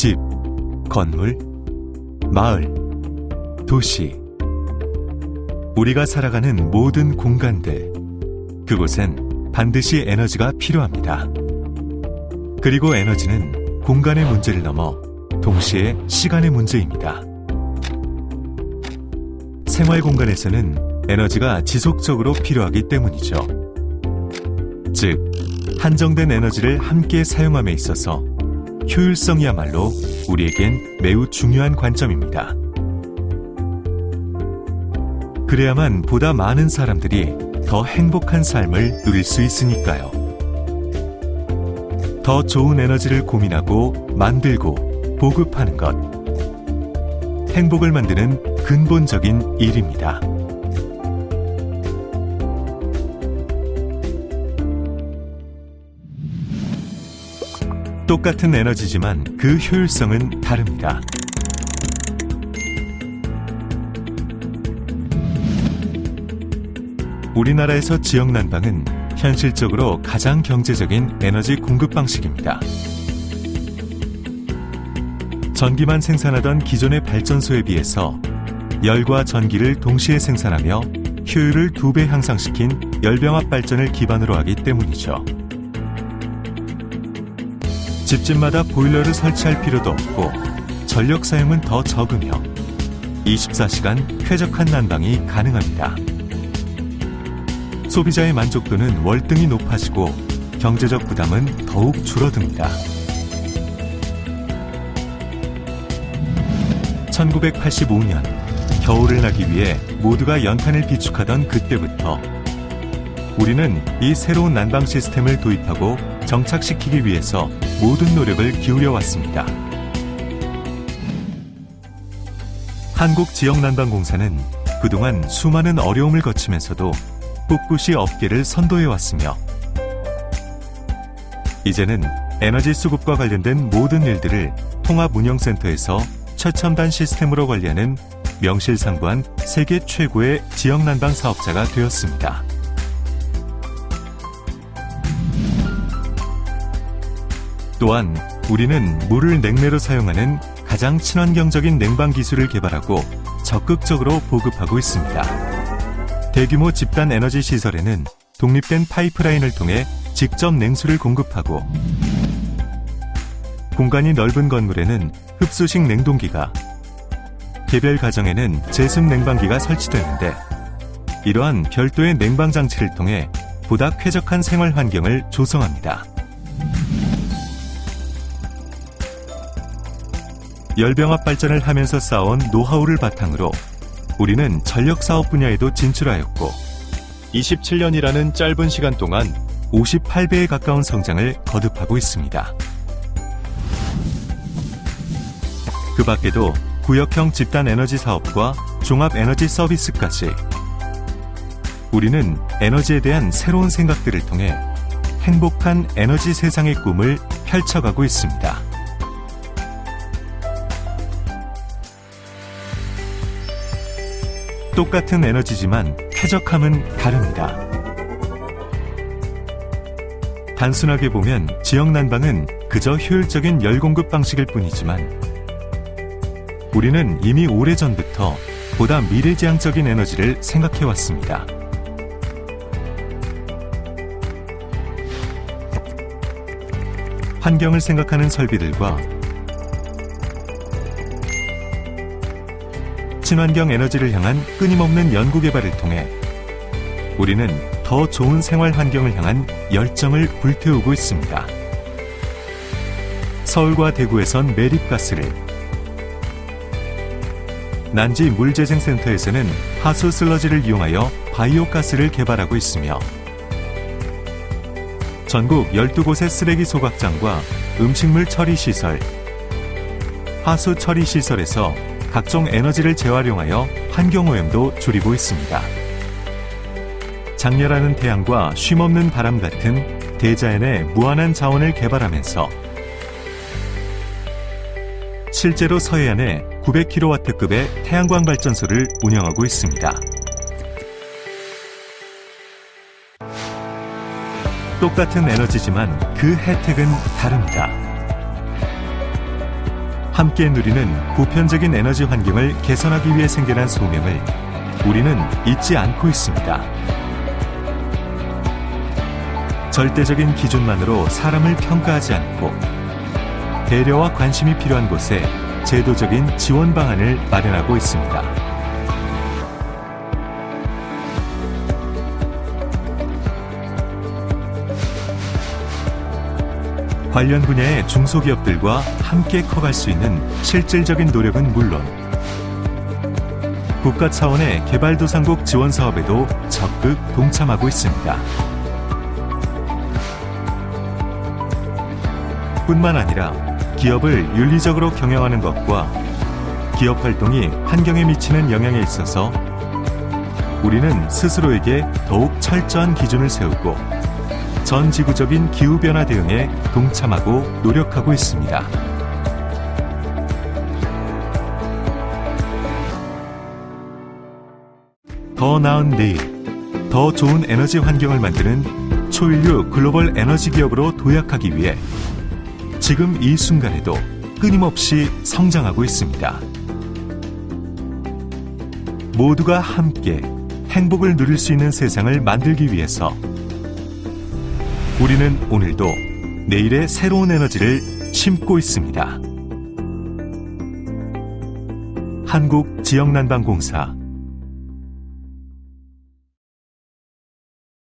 집, 건물, 마을, 도시. 우리가 살아가는 모든 공간들. 그곳엔 반드시 에너지가 필요합니다. 그리고 에너지는 공간의 문제를 넘어 동시에 시간의 문제입니다. 생활 공간에서는 에너지가 지속적으로 필요하기 때문이죠. 즉, 한정된 에너지를 함께 사용함에 있어서 효율성이야말로 우리에겐 매우 중요한 관점입니다. 그래야만 보다 많은 사람들이 더 행복한 삶을 누릴 수 있으니까요. 더 좋은 에너지를 고민하고 만들고 보급하는 것. 행복을 만드는 근본적인 일입니다. 똑같은 에너지지만 그 효율성은 다릅니다. 우리나라에서 지역 난방은 현실적으로 가장 경제적인 에너지 공급 방식입니다. 전기만 생산하던 기존의 발전소에 비해서 열과 전기를 동시에 생산하며 효율을 두 배 향상시킨 열병합 발전을 기반으로 하기 때문이죠. 집집마다 보일러를 설치할 필요도 없고 전력 사용은 더 적으며 24시간 쾌적한 난방이 가능합니다. 소비자의 만족도는 월등히 높아지고 경제적 부담은 더욱 줄어듭니다. 1985년 겨울을 나기 위해 모두가 연탄을 비축하던 그때부터 우리는 이 새로운 난방 시스템을 도입하고 정착시키기 위해서 모든 노력을 기울여 왔습니다. 한국지역난방공사는 그동안 수많은 어려움을 거치면서도 꿋꿋이 업계를 선도해 왔으며 이제는 에너지 수급과 관련된 모든 일들을 통합운영센터에서 최첨단 시스템으로 관리하는 명실상부한 세계 최고의 지역난방 사업자가 되었습니다. 또한 우리는 물을 냉매로 사용하는 가장 친환경적인 냉방 기술을 개발하고 적극적으로 보급하고 있습니다. 대규모 집단 에너지 시설에는 독립된 파이프라인을 통해 직접 냉수를 공급하고 공간이 넓은 건물에는 흡수식 냉동기가 개별 가정에는 제습 냉방기가 설치되는데 이러한 별도의 냉방 장치를 통해 보다 쾌적한 생활 환경을 조성합니다. 열병합 발전을 하면서 쌓아온 노하우를 바탕으로 우리는 전력 사업 분야에도 진출하였고 27년이라는 짧은 시간 동안 58배에 가까운 성장을 거듭하고 있습니다. 그 밖에도 구역형 집단 에너지 사업과 종합 에너지 서비스까지 우리는 에너지에 대한 새로운 생각들을 통해 행복한 에너지 세상의 꿈을 펼쳐가고 있습니다. 똑같은 에너지지만 쾌적함은 다릅니다. 단순하게 보면 지역 난방은 그저 효율적인 열 공급 방식일 뿐이지만 우리는 이미 오래전부터 보다 미래지향적인 에너지를 생각해 왔습니다. 환경을 생각하는 설비들과 친환경 에너지를 향한 끊임없는 연구 개발을 통해 우리는 더 좋은 생활 환경을 향한 열정을 불태우고 있습니다. 서울과 대구에선 매립가스를 난지 물재생센터에서는 하수 슬러지를 이용하여 바이오가스를 개발하고 있으며 전국 12곳의 쓰레기 소각장과 음식물 처리 시설, 하수 처리 시설에서 각종 에너지를 재활용하여 환경오염도 줄이고 있습니다. 장렬하는 태양과 쉼없는 바람 같은 대자연의 무한한 자원을 개발하면서 실제로 서해안에 900kW급의 태양광 발전소를 운영하고 있습니다. 똑같은 에너지지만 그 혜택은 다릅니다. 함께 누리는 보편적인 에너지 환경을 개선하기 위해 생겨난 소명을 우리는 잊지 않고 있습니다. 절대적인 기준만으로 사람을 평가하지 않고 배려와 관심이 필요한 곳에 제도적인 지원 방안을 마련하고 있습니다. 관련 분야의 중소기업들과 함께 커갈 수 있는 실질적인 노력은 물론 국가 차원의 개발도상국 지원 사업에도 적극 동참하고 있습니다. 뿐만 아니라 기업을 윤리적으로 경영하는 것과 기업 활동이 환경에 미치는 영향에 있어서 우리는 스스로에게 더욱 철저한 기준을 세우고 전 지구적인 기후변화 대응에 동참하고 노력하고 있습니다. 더 나은 내일, 더 좋은 에너지 환경을 만드는 초인류 글로벌 에너지 기업으로 도약하기 위해 지금 이 순간에도 끊임없이 성장하고 있습니다. 모두가 함께 행복을 누릴 수 있는 세상을 만들기 위해서 우리는 오늘도 내일의 새로운 에너지를 심고 있습니다. 한국 지역난방공사